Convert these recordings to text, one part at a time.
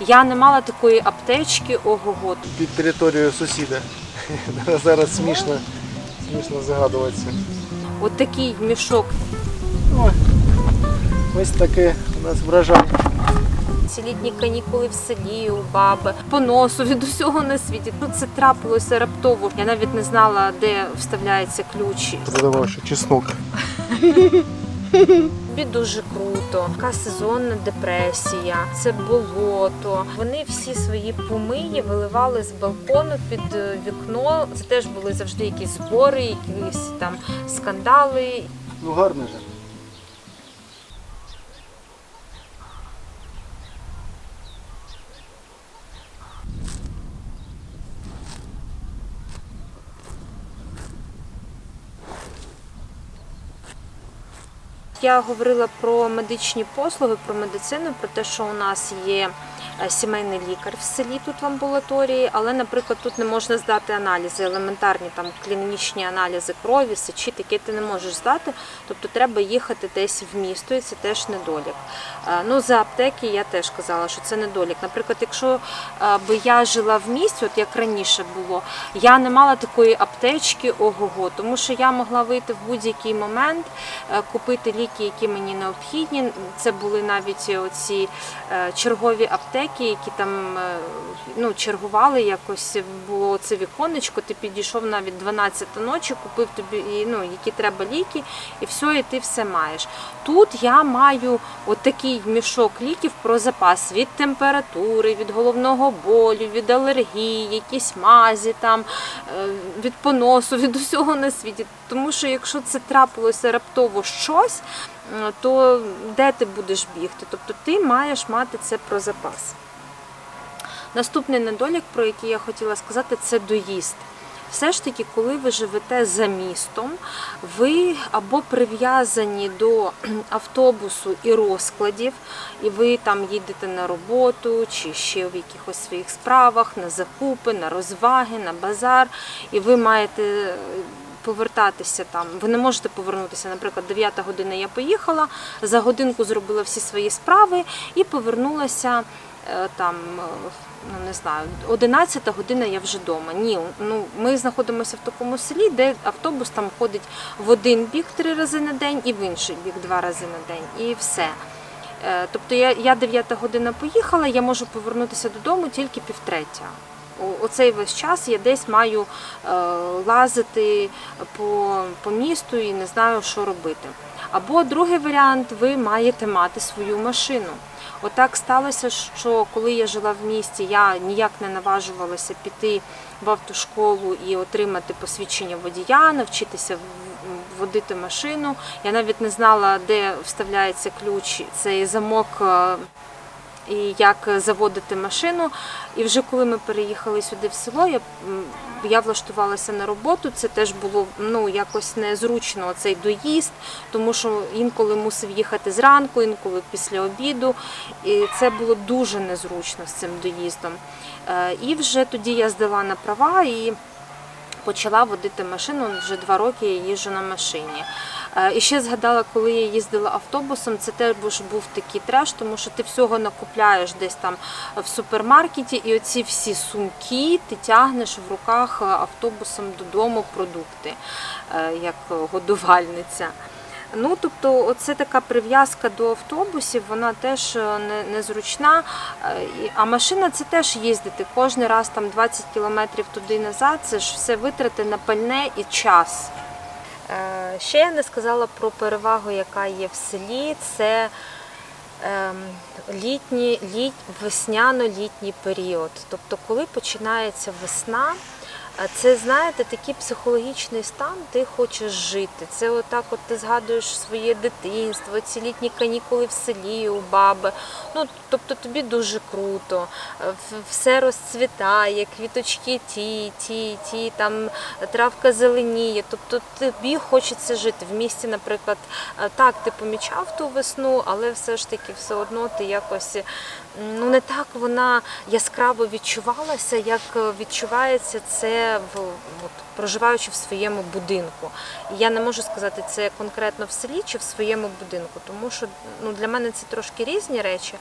Я не мала такої аптечки, ого-го. під територією сусіда. Зараз смішно, смішно згадуватися. От такий мішок. Ой, ось таке у нас вражає. Ці літні канікули в селі у баби, по носу від усього на світі. Ну це трапилося раптово. Я навіть не знала, де вставляється ключ. Продавав ще чеснок. Тобі дуже круто. Така сезонна депресія, це болото. Вони всі свої помиї виливали з балкону під е, вікно. Це теж були завжди якісь збори, якісь там скандали. Ну гарно же. Я говорила про медичні послуги, про медицину, про те, що у нас є сімейний лікар в селі тут в амбулаторії, але, наприклад, тут не можна здати аналізи, елементарні там клінічні аналізи крові, сечі, таке ти не можеш здати. Тобто треба їхати десь в місто, і це теж недолік. Е, Ну за аптеки я теж казала, що це недолік. Наприклад, якщо е, би я жила в місті, от як раніше було, я не мала такої аптечки ого-го, тому що я могла вийти в будь-який момент, е, купити ліки, які мені необхідні. Це були навіть оці е, чергові аптеки, які там е, ну, чергували якось. Було це віконечко, ти підійшов навіть 12 ночі, купив тобі ну, які треба ліки, і все, і ти все маєш. Тут я маю отакий мішок ліків про запас від температури, від головного болю, від алергії, якісь мазі, там, е, від поносу, від усього на світі. Тому що якщо це трапилося раптово щось, то де ти будеш бігти? Тобто ти маєш мати це про запас. Наступний недолік, про який я хотіла сказати, це доїзд. Все ж таки, коли ви живете за містом, ви або прив'язані до автобусу і розкладів, і ви там їдете на роботу чи ще в якихось своїх справах, на закупи, на розваги, на базар, і ви маєте е, повертатися там. Ви не можете повернутися. Наприклад, 9 година я поїхала, за годинку зробила всі свої справи і повернулася е, там. е, Ну, не знаю, 11 година я вже вдома. Ні, ну ми знаходимося в такому селі, де автобус там ходить в один бік три рази на день і в інший бік два рази на день, і все. Е, Тобто я, я 9 година поїхала, я можу повернутися додому тільки півтретя. Оцей весь час я десь маю е, лазити по, по місту і не знаю, що робити. Або другий варіант, ви маєте мати свою машину. Отак сталося, що коли я жила в місті, я ніяк не наважувалася піти в автошколу і отримати посвідчення водія, навчитися водити машину. Я навіть не знала, де вставляється ключ, цей замок. І як заводити машину. І вже коли ми переїхали сюди в село, я, я влаштувалася на роботу. Це теж було ну якось незручно цей доїзд, тому що інколи мусив їхати зранку, інколи після обіду. І це було дуже незручно з цим доїздом. Е, І вже тоді я здала на права і почала водити машину. Вже два роки я їжджу на машині. Е, І ще згадала, коли я їздила автобусом, це теж був такий треш, тому що ти всього накупляєш десь там в супермаркеті, і оці всі сумки ти тягнеш в руках е, автобусом додому продукти, е, як годувальниця. Ну, тобто, оце така прив'язка до автобусів, вона теж незручна. А машина це теж їздити. Кожен раз там 20 кілометрів туди назад. Це ж все витрати на пальне і час. Е, Ще я не сказала про перевагу, яка є в селі. Це ем, літній, літ, весняно-літній період. Тобто, коли починається весна, це знаєте такий психологічний стан, ти хочеш жити. Це отак, от ти згадуєш своє дитинство, ці літні канікули в селі у баби. Ну тобто тобі дуже круто, е, все розцвітає, квіточки ті, ті, ті, там травка зеленіє. Тобто тобі хочеться жити. В місті, наприклад, е, так, ти помічав ту весну, але все ж таки все одно ти якось ну не так вона яскраво відчувалася, як е, відчувається це в от, проживаючи в своєму будинку. І я не можу сказати це конкретно в селі чи в своєму будинку, тому що ну для мене це трошки різні речі.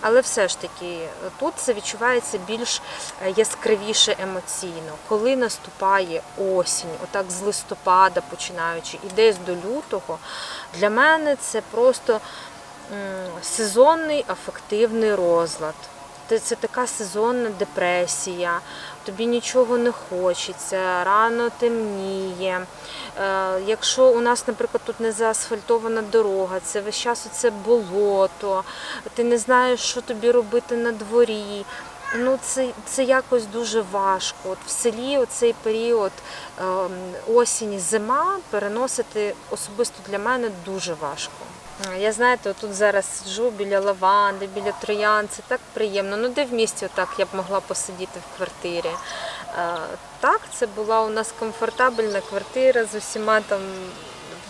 Але все ж таки тут це відчувається більш е, яскравіше емоційно. Коли наступає осінь, отак з листопада починаючи, і десь до лютого, для мене це просто сезонний афективний розлад. Це- така сезонна депресія, тобі нічого не хочеться, рано темніє. Е, Якщо у нас, наприклад, тут не заасфальтована дорога, це весь час це болото, ти не знаєш, що тобі робити на дворі. Ну, це, це якось дуже важко. От в селі цей період ем, осінь, зима переносити особисто для мене дуже важко. Я знаєте, тут зараз сиджу біля лаванди, біля троян, це так приємно. Ну де в місті отак я б могла посидіти в квартирі. Так, це була у нас комфортабельна квартира з усіма там.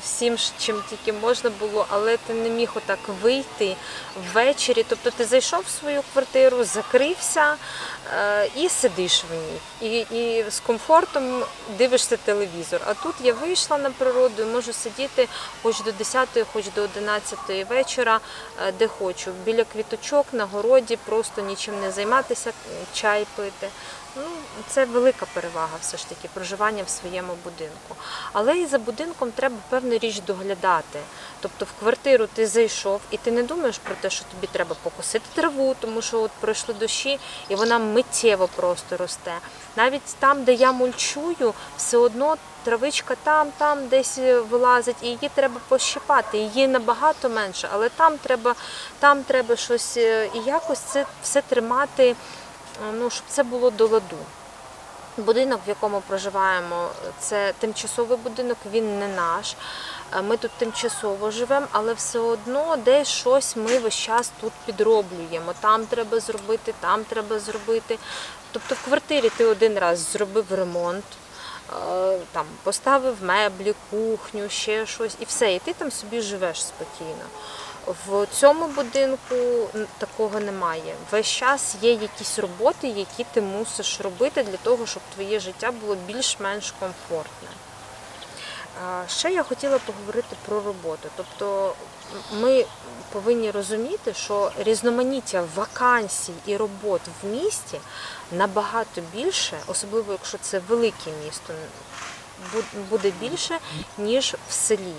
Всім, чим тільки можна було, але ти не міг отак вийти ввечері. Тобто ти зайшов в свою квартиру, закрився е, і сидиш в ній. І, і з комфортом дивишся телевізор. А тут я вийшла на природу і можу сидіти хоч до 10, хоч до 11 вечора, е, де хочу. Біля квіточок, на городі, просто нічим не займатися, чай пити. Ну, це велика перевага все ж таки проживання в своєму будинку. Але і за будинком треба певну річ доглядати. Тобто в квартиру ти зайшов і ти не думаєш про те, що тобі треба покосити траву, тому що от пройшли дощі, і вона миттєво просто росте. Навіть там, де я мульчую, все одно травичка там, там десь вилазить, і її треба пощипати. Її набагато менше, але там треба, там треба щось е, і якось це все тримати ну, щоб це було до ладу. Будинок, в якому проживаємо, це тимчасовий будинок, він не наш. Е, Ми тут тимчасово живемо, але все одно десь щось ми весь час тут підроблюємо. Там треба зробити, там треба зробити. Тобто в квартирі ти один раз зробив ремонт, е, там поставив меблі, кухню, ще щось, і все, і ти там собі живеш спокійно. В цьому будинку такого немає. Весь час є якісь роботи, які ти мусиш робити для того, щоб твоє життя було більш-менш комфортне. Ще я хотіла поговорити про роботу. Тобто ми повинні розуміти, що різноманіття вакансій і робот в місті набагато більше, особливо якщо це велике місто, буде більше, ніж в селі.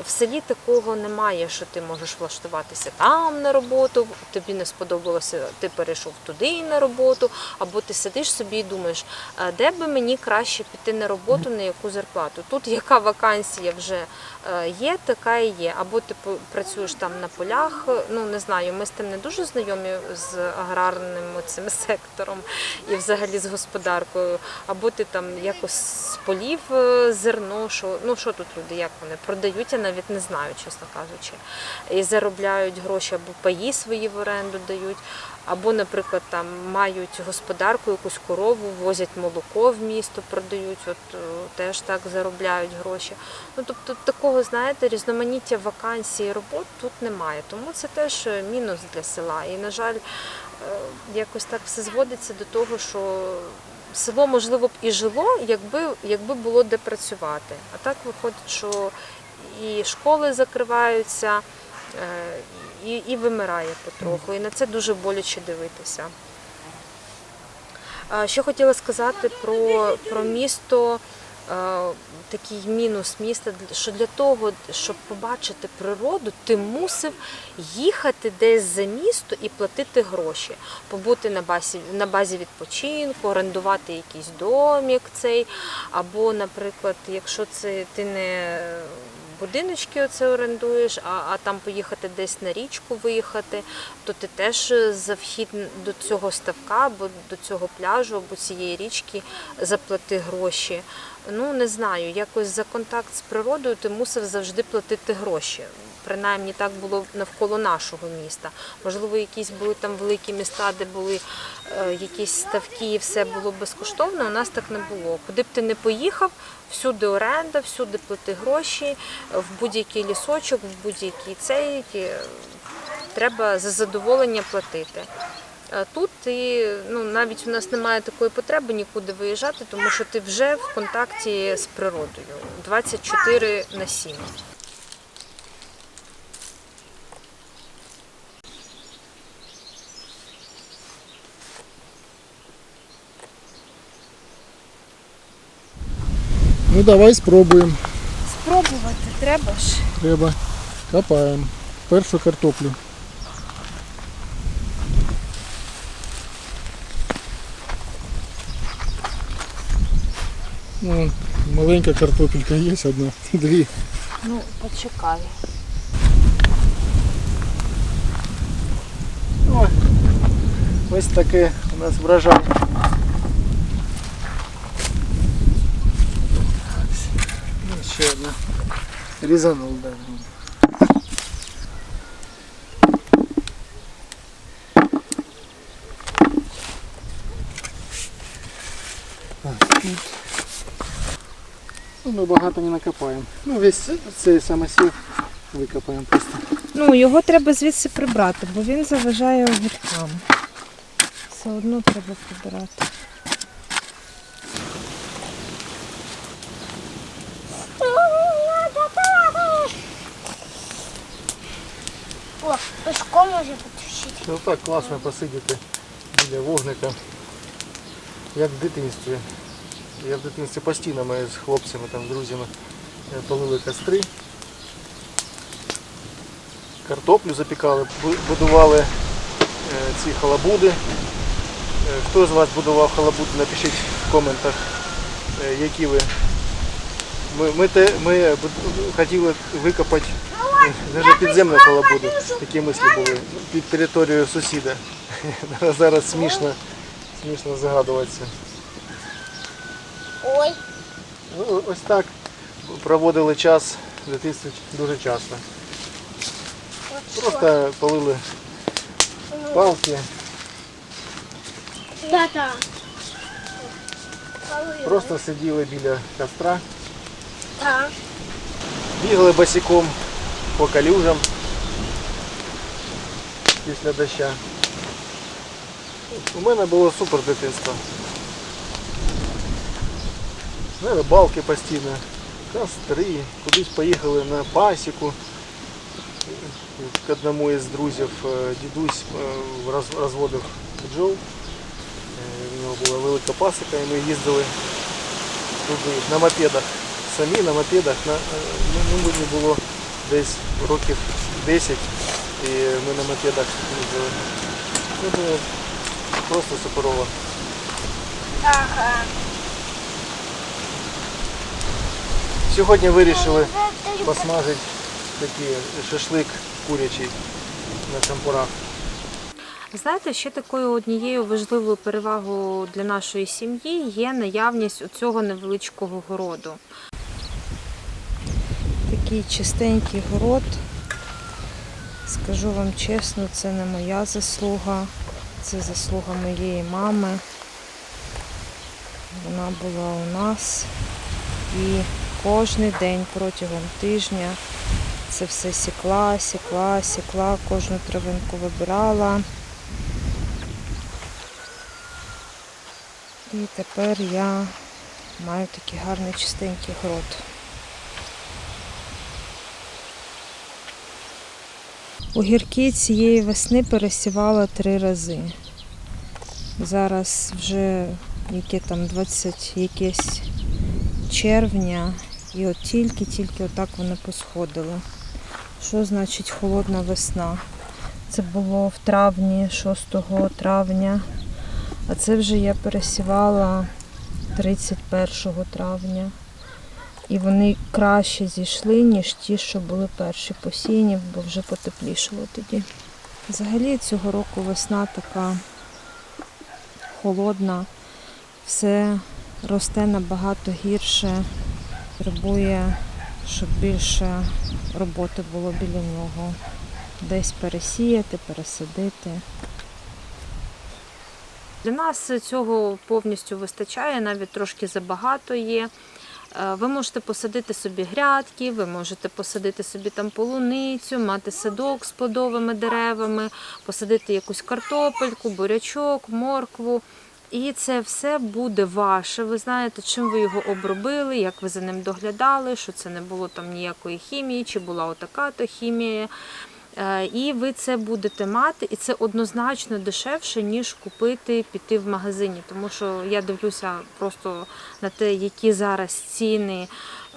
В селі такого немає, що ти можеш влаштуватися там на роботу, тобі не сподобалося, ти перейшов туди на роботу, або ти сидиш собі і думаєш, де би мені краще піти на роботу, на яку зарплату. Тут яка вакансія вже е, є, така і є. Або ти працюєш там на полях, ну не знаю, ми з тим не дуже знайомі з аграрним цим сектором і взагалі з господаркою, або ти там якось з полів е, зерно, що ну що тут люди, як вони продають, навіть не знаю, чесно кажучи. І заробляють гроші або паї свої в оренду дають, або, наприклад, там мають господарку, якусь корову, возять молоко в місто, продають, от е, теж так заробляють гроші. Ну тобто такого, знаєте, різноманіття вакансій робот тут немає. Тому це теж е, мінус для села. І, на жаль, е, якось так все зводиться до того, що село, можливо, б і жило, якби, якби було де працювати. А так виходить, що і школи закриваються, е, і, і вимирає потроху. І на це дуже боляче дивитися. Що хотіла сказати про, про місто, е, такий мінус міста, що для того, щоб побачити природу, ти мусив їхати десь за місто і платити гроші, побути на базі, на базі відпочинку, орендувати якийсь домік цей, або, наприклад, якщо це ти не будиночки оце орендуєш, а, а там поїхати десь на річку виїхати, то ти теж за вхід до цього ставка або до цього пляжу, або цієї річки заплати гроші. Ну не знаю, якось за контакт з природою ти мусив завжди платити гроші. Принаймні так було навколо нашого міста. Можливо, якісь були там великі міста, де були е, якісь ставки, і все було безкоштовно. У нас так не було. Куди б ти не поїхав, всюди оренда, всюди плати гроші, в будь-який лісочок, в будь-який цей е, треба за задоволення платити. Тут ти, ну, навіть у нас немає такої потреби нікуди виїжджати, тому що ти вже в контакті з природою 24 на 7. Ну давай спробуємо. Спробувати треба ж. Треба. Копаємо. Першу картоплю. Ну, маленька картопелька є одна, дві. Ну, почекай. Ось таке у нас врожай. Ну, ще одна. Різанув даже. Ну, ми багато не накопаємо. Ну, весь цей самосів викопаємо просто. Ну, його треба звідси прибрати, бо він заважає огіркам. Все одно треба прибирати. О, пешком може потушити. Ну так класно посидіти біля вогника. Як в дитинстві. Я в дитинстві постійно ми з хлопцями, там, з друзями е, палили костри. Картоплю запікали, будували е, ці халабуди. Е, Хто з вас будував халабуди, напишіть в коментах, які ви. Ми, ми, ми хотіли викопати навіть підземну халабуду. Такі мислі були під територією сусіда. Зараз смішно, смішно згадуватися. Ой, Ну, ось так проводили час в дитинстві дуже часто. Просто палили палки, тата. просто сиділи біля костра, Так. бігали босиком по калюжам після доща. У мене було супер дитинство. Ну, рибалки постійно, костри, кудись поїхали на пасіку. К одному із друзів е, дідусь е, роз- розводив бджол. Е, У нього була велика пасіка і ми їздили туди на мопедах. Самі на мопедах. На, е, ну, мені було десь років 10 і ми на мопедах їздили. Це було просто суперово. Ага. Сьогодні вирішили посмажити такий шашлик курячий на шампурах. Знаєте, ще такою однією важливою перевагою для нашої сім'ї є наявність цього невеличкого городу. Такий чистенький город. Скажу вам чесно, це не моя заслуга, це заслуга моєї мами. Вона була у нас і кожен день протягом тижня це все сікла, сікла, сікла, кожну травинку вибирала. І тепер я маю такий гарний чистенький город. Огірки цієї весни пересівала три рази. Зараз вже яке там 20 якесь червня, і от тільки-тільки отак вони посходили. Що значить холодна весна? Це було в травні, 6 травня. А це вже я пересівала 31 травня. І вони краще зійшли, ніж ті, що були перші посіяні, бо вже потеплішало тоді. Взагалі цього року весна така холодна, все росте набагато гірше, потребує, щоб більше роботи було біля нього. Десь пересіяти, пересадити. Для нас цього повністю вистачає, навіть трошки забагато є. Е, Ви можете посадити собі грядки, ви можете посадити собі там полуницю, мати садок з плодовими деревами, посадити якусь картопельку, бурячок, моркву. І це все буде ваше. Ви знаєте, чим ви його обробили, як ви за ним доглядали, що це не було там ніякої хімії, чи була отака то хімія. Е, І ви це будете мати, і це однозначно дешевше, ніж купити піти в магазині. Тому що я дивлюся просто на те, які зараз ціни.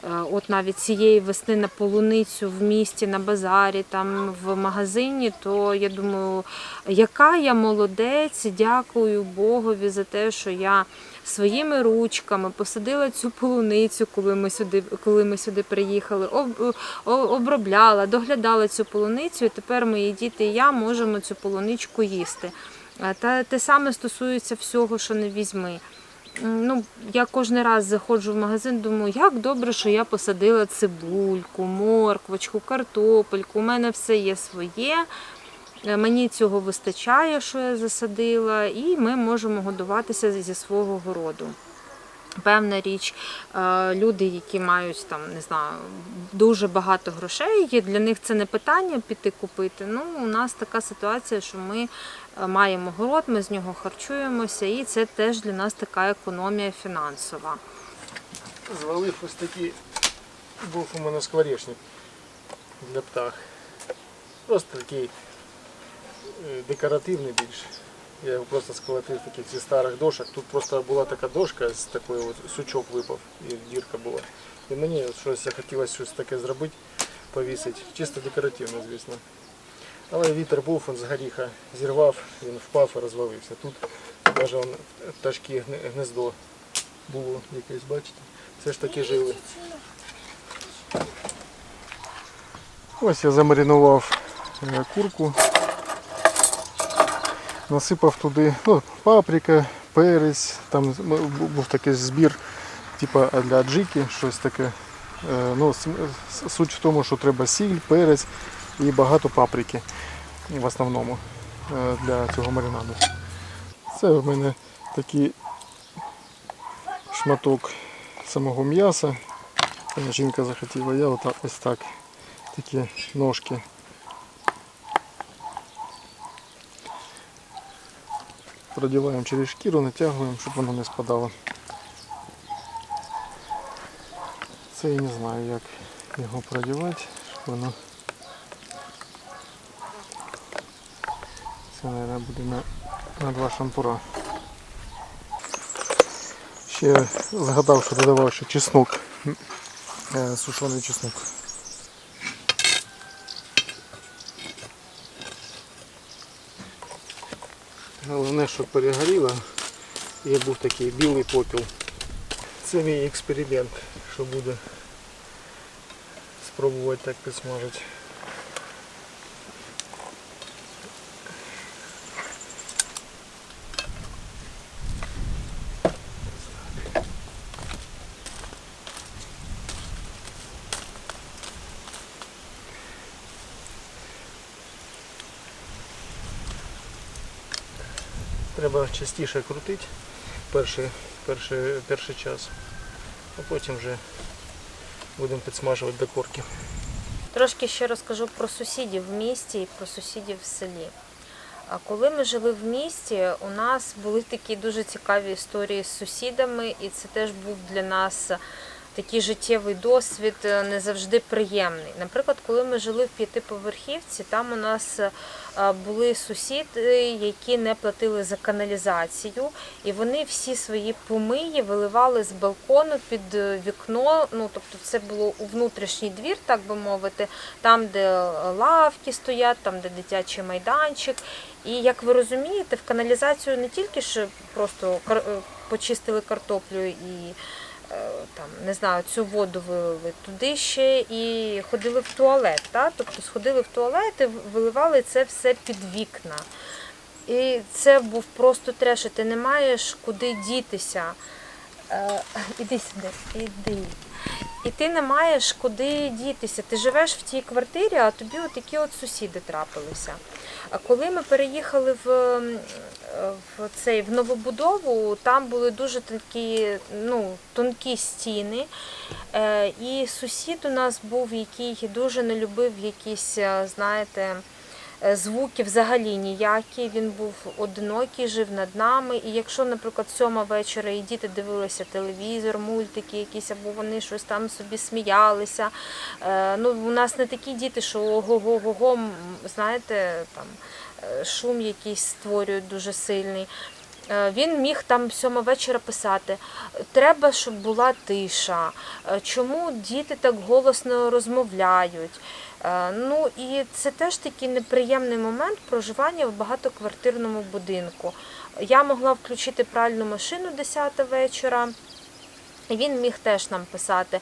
Е, От навіть цієї весни на полуницю в місті, на базарі, там в магазині, то я думаю, яка я молодець, дякую Богові за те, що я своїми ручками посадила цю полуницю, коли ми сюди, коли ми сюди приїхали, об, обробляла, доглядала цю полуницю, і тепер мої діти і я можемо цю полуничку їсти. Е, Та те саме стосується всього, що не візьми. Ну, я кожен раз заходжу в магазин, думаю, як добре, що я посадила цибульку, морквочку, картопельку. У мене все є своє. Е, Мені цього вистачає, що я засадила, і ми можемо годуватися зі свого городу. Певна річ, е, люди, які мають там, не знаю, дуже багато грошей, для них це не питання піти купити. Ну, у нас така ситуація, що ми маємо город, ми з нього харчуємося, і це теж для нас така економія фінансова. Звалив ось такий, був у мене скворечник для птах. Просто такий е, декоративний більше. Я його просто сколотив таких зі старих дошок. Тут просто була така дошка з такої от сучок випав і дірка була. І мені щось захотілося щось таке зробити, повісити. Чисто декоративно, звісно. Але вітер був, він з горіха зірвав, він впав і розвалився. Тут навіть он, пташки гнездо було якесь, бачите? Все ж таки жили. Ось я замаринував е, курку. Насипав туди ну, паприка, перець, там був такий збір, типа для аджики, щось таке. Е, Ну, суть в тому, що треба сіль, перець і багато паприки в основному е, для цього маринаду. Це в мене такий шматок самого м'яса. Жінка захотіла, я отак, ось так. Такі ножки. Продіваємо через шкіру, натягуємо, щоб воно не спадало. Це я не знаю, як його продівати, щоб воно. Це, мабуть, буде на, на два шампура. Ще згадав, що додавав ще чеснок, е, сушений чеснок. Головне, щоб перегоріло і був такий білий попіл. Це мій експеримент, що буде спробувати так підсмажити. Треба частіше крутити перший, перший, перший час, а потім вже будемо підсмажувати до корки. Трошки ще розкажу про сусідів в місті і про сусідів в селі. Коли ми жили в місті, у нас були такі дуже цікаві історії з сусідами, і це теж був для нас такий життєвий досвід, е, не завжди приємний. Наприклад, коли ми жили в п'ятиповерхівці, там у нас е, були сусіди, які не платили за каналізацію, і вони всі свої помиї виливали з балкону під е, вікно. Ну тобто, це було у внутрішній двір, так би мовити, там, де лавки стоять, там, де дитячий майданчик. І як ви розумієте, в каналізацію не тільки ж просто почистили картоплю і там не знаю, цю воду вилили туди ще і ходили в туалет. Та? Тобто сходили в туалет і виливали це все під вікна. І це був просто треш, і ти не маєш куди дітися. Е, іди сюди, іди. І ти не маєш куди дітися. Ти живеш в тій квартирі, а тобі отакі от сусіди трапилися. А коли ми переїхали в, в цей в новобудову, там були дуже такі ну, тонкі стіни. Е, і сусід у нас був, який дуже не любив якісь, е, знаєте, Звуки взагалі ніякі. Він був одинокий, жив над нами. І якщо, наприклад, сьома вечора і діти дивилися телевізор, мультики якісь, або вони щось там собі сміялися. е, Ну, у нас не такі діти, що ого-го-го, знаєте, там е, шум якийсь створюють дуже сильний. Е, Він міг там сьома вечора писати: треба, щоб була тиша. Е, Чому діти так голосно розмовляють? Е, Ну і це теж такий неприємний момент проживання в багатоквартирному будинку. Я могла включити пральну машину 10 вечора. Він міг теж нам писати: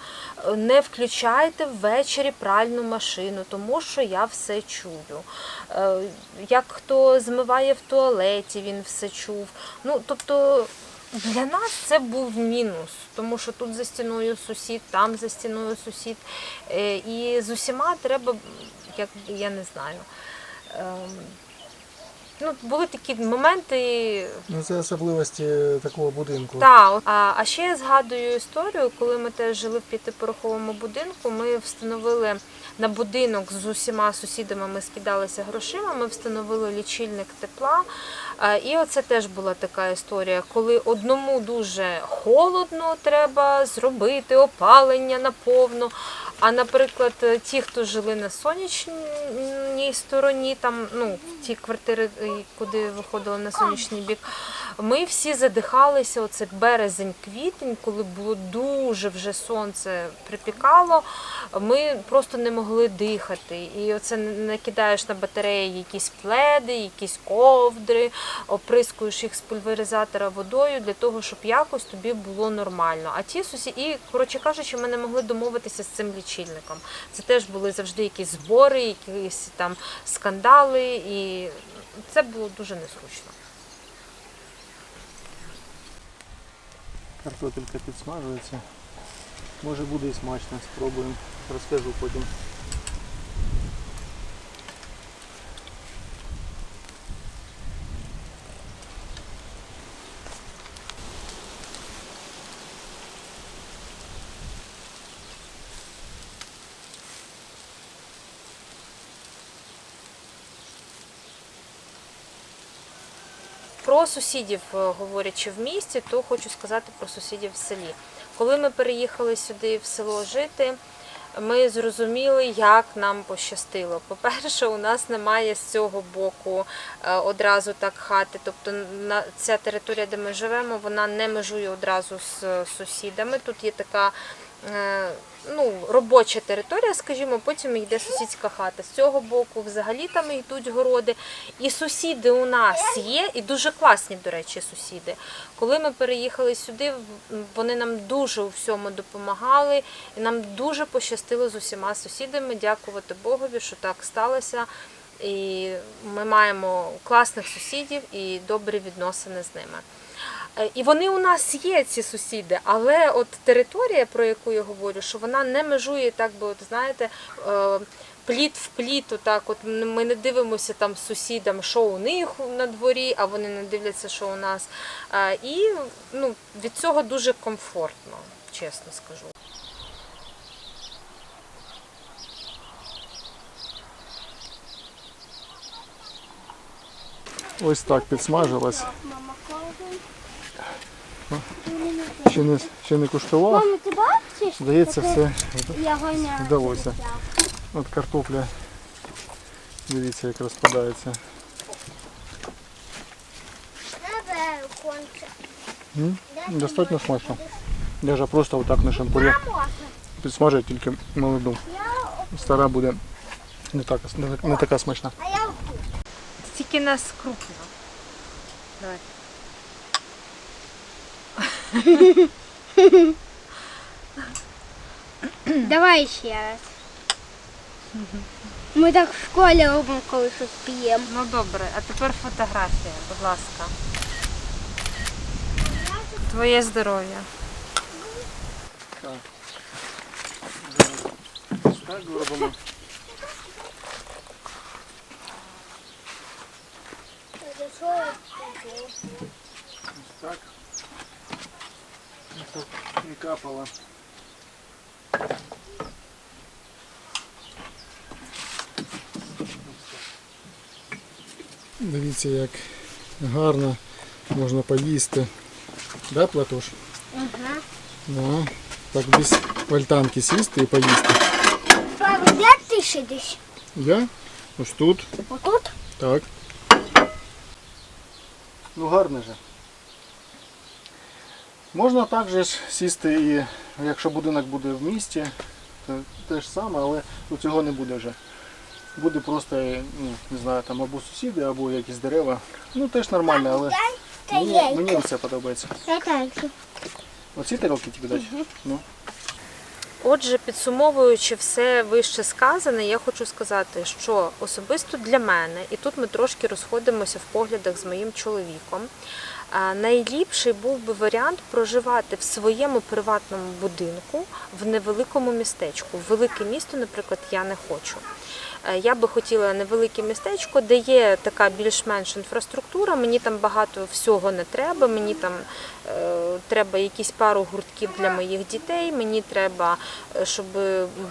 не включайте ввечері пральну машину, тому що я все чую. Е, Як хто змиває в туалеті, він все чув. Ну, тобто для нас це був мінус, тому що тут за стіною сусід, там за стіною сусід. Е, І з усіма треба, як я не знаю. ем, Ну, були такі моменти, Ну це особливості такого будинку. так, а, а ще я згадую історію, коли ми теж жили в п'ятипороховому будинку. Ми встановили на будинок з усіма сусідами, ми скидалися грошима, ми встановили лічильник тепла. І оце теж була така історія, коли одному дуже холодно треба зробити опалення наповну. А наприклад, ті, хто жили на сонячній стороні, там ну ті квартири, куди виходили на сонячний бік, ми всі задихалися. Оце березень-квітень, коли було дуже вже сонце припікало. Ми просто не могли дихати. І оце накидаєш на батареї якісь пледи, якісь ковдри, оприскуєш їх з пульверизатора водою для того, щоб якось тобі було нормально. А ті сусіди, і коротше кажучи, ми не могли домовитися з цим лічильником. Це теж були завжди якісь збори, якісь там скандали, і це було дуже незручно. Картопелька підсмажується. Може буде і смачно, спробуємо. Розкажу потім. Про сусідів, е, говорячи в місті, то хочу сказати про сусідів в селі. Коли ми переїхали сюди в село жити, ми зрозуміли, як нам пощастило. По-перше, у нас немає з цього боку е, одразу так хати. Тобто ця територія, де ми живемо, вона не межує одразу з е, сусідами. Тут є така ну, робоча територія, скажімо, потім йде сусідська хата. З цього боку взагалі там йдуть городи. І сусіди у нас є, і дуже класні, до речі, сусіди. Коли ми переїхали сюди, вони нам дуже у всьому допомагали, і нам дуже пощастило з усіма сусідами. Дякувати Богові, що так сталося. І ми маємо класних сусідів і добрі відносини з ними. Е, І вони у нас є, ці сусіди, але от територія, про яку я говорю, що вона не межує, так би, от знаєте, е, пліт в пліт, отак. От ми не дивимося там сусідам, що у них на дворі, а вони не дивляться, що у нас. Е, І ну, від цього дуже комфортно, чесно скажу. Ось так підсмажилась. Ще не, ще не куштував. Мама, ти бачиш? Здається, все вдалося. От картопля. Дивіться, як розпадається. М? Достатньо смачно. Даже просто отак на шампурі підсмажують тільки молоду. Стара буде не, так, не, не така смачна. а я тут. Нас крупно. Давай. Давай ще раз. Ми так в школі робимо, коли щось п'ємо. Ну добре, а тепер фотографія, будь ласка. Твоє здоров'я. Так робимо. Так. Не капало. Дивіться, як гарно можна поїсти. Да, Платош? Ага. Да. Так без вальтанки сісти і поїсти. Папа, де ти сидиш? Я? Ось тут. Отут? Так. Ну гарно же. Можна також сісти і якщо будинок буде в місті, то те ж саме, але тут цього не буде вже. Буде просто, ну, не знаю, там або сусіди, або якісь дерева. Ну теж нормально, але мені, мені це подобається. Оці тарілки тобі дати? Ну. Отже, підсумовуючи все вище сказане, я хочу сказати, що особисто для мене, і тут ми трошки розходимося в поглядах з моїм чоловіком. Найліпший був би варіант проживати в своєму приватному будинку в невеликому містечку. В велике місто, наприклад, я не хочу. Е, Я би хотіла невелике містечко, де є така більш-менш інфраструктура. Мені там багато всього не треба. Мені там е, треба якісь пару гуртків для моїх дітей. Мені треба, е, щоб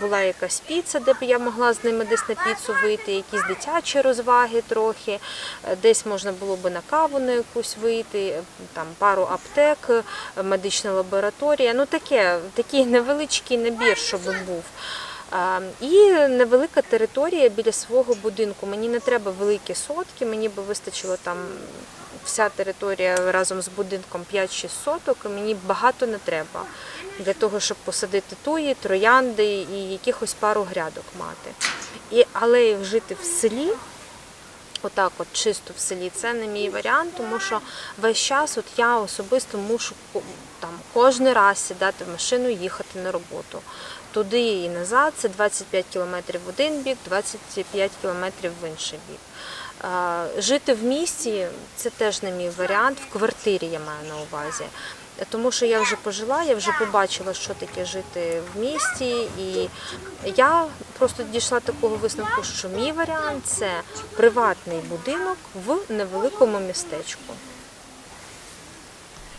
була якась піца, де б я могла з ними десь на піцу вийти, якісь дитячі розваги трохи. Е, Десь можна було би на каву на якусь вийти, там пару аптек, е, медична лабораторія. Ну таке, такий невеличкий набір, щоб був. І невелика територія біля свого будинку. Мені не треба великі сотки, мені би вистачило там вся територія разом з будинком 5-6 соток. Мені багато не треба для того, щоб посадити туї, троянди і якихось пару грядок мати. І, але жити в селі. Отак, от чисто в селі, це не мій варіант, тому що весь час от я особисто мушу там кожен раз сідати в машину і їхати на роботу. Туди і назад це 25 кілометрів в один бік, 25 кілометрів в інший бік. Жити в місті це теж не мій варіант. В квартирі я маю на увазі. Тому що я вже пожила, я вже побачила, що таке жити в місті, і я просто дійшла такого висновку, що мій варіант це приватний будинок в невеликому містечку.